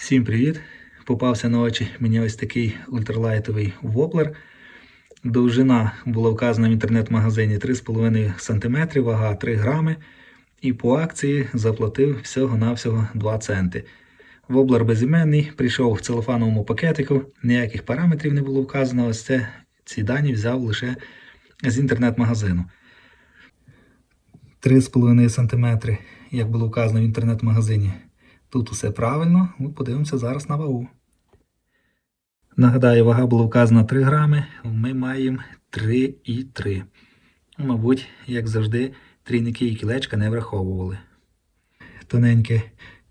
Всім привіт! Попався на очі мені ось такий ультралайтовий воблер. Довжина була вказана в інтернет-магазині 3,5 см, вага 3 грами. І по акції заплатив всього-навсього 2 центи. Воблер безіменний, прийшов в целофановому пакетику, ніяких параметрів не було вказано. Ось це ці дані взяв лише з інтернет-магазину. 3,5 см, як було вказано в інтернет-магазині. Тут усе правильно, ну, подивимося зараз на вагу. Нагадаю, вага була вказана 3 грами, ми маємо 3,3. Мабуть, як завжди, трійники і кілечка не враховували. Тоненьке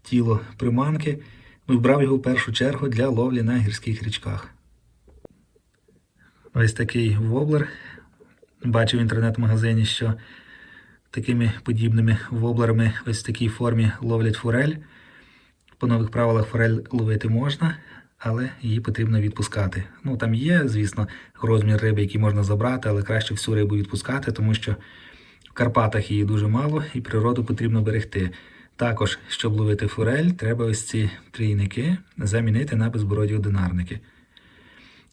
тіло приманки. Вибрав його в першу чергу для ловлі на гірських річках. Ось такий воблер. Бачив в інтернет-магазині, що такими подібними воблерами ось в такій формі ловлять форель. По нових правилах форель ловити можна, але її потрібно відпускати. Ну там є, звісно, розмір риби, який можна забрати, але краще всю рибу відпускати, тому що в Карпатах її дуже мало і природу потрібно берегти. Також, щоб ловити форель, треба ось ці трійники замінити на безбороді одинарники.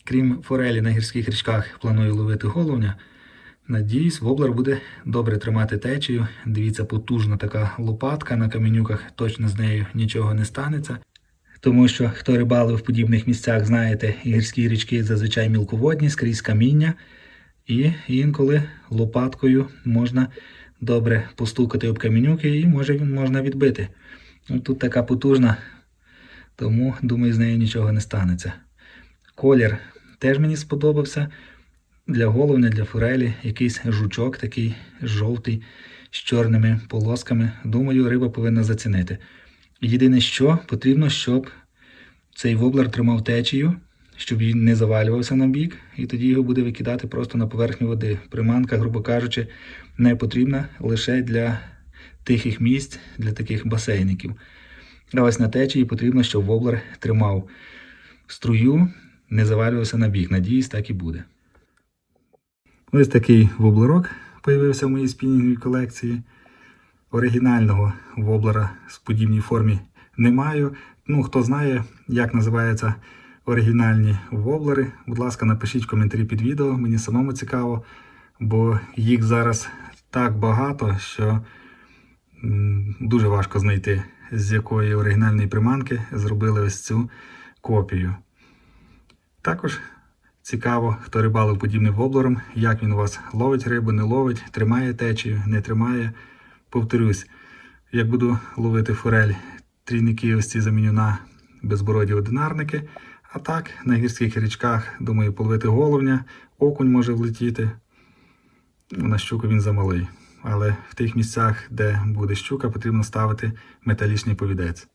Крім форелі на гірських річках планую ловити головня. Надіюсь, воблер буде добре тримати течію. Дивіться, потужна така лопатка на каменюках, точно з нею нічого не станеться. Тому що хто рибалив в подібних місцях, знаєте, гірські річки зазвичай мілководні, скрізь каміння, і інколи лопаткою можна добре постукати об каменюки і може можна відбити. Ну, Тут така потужна, тому думаю, з нею нічого не станеться. Колір теж мені сподобався. Для головня, для форелі, якийсь жучок такий жовтий з чорними полосками. Думаю, риба повинна зацінити. Єдине, що потрібно, щоб цей воблер тримав течію, щоб він не завалювався на бік, і тоді його буде викидати просто на поверхню води. Приманка, грубо кажучи, не потрібна лише для тихих місць, для таких басейників. А ось на течії потрібно, щоб воблер тримав струю, не завалювався на бік. Надіюсь, так і буде. Ось такий воблерок появився в моїй спінінговій колекції. Оригінального воблера з подібній формі не маю. Ну, хто знає, як називаються оригінальні воблери, будь ласка, напишіть в коментарі під відео, мені самому цікаво, бо їх зараз так багато, що дуже важко знайти, з якої оригінальної приманки зробили ось цю копію. Також Цікаво, хто рибалив подібним воблером, як він у вас ловить рибу, не ловить, тримає течію, не тримає. Повторюсь, як буду ловити форель, трійники ось ці заміню на безбороді одинарники. А так, на гірських річках, думаю, половити головня, окунь може влетіти. Ну, На щуку він замалий. Але в тих місцях, де буде щука, потрібно ставити металічний повідець.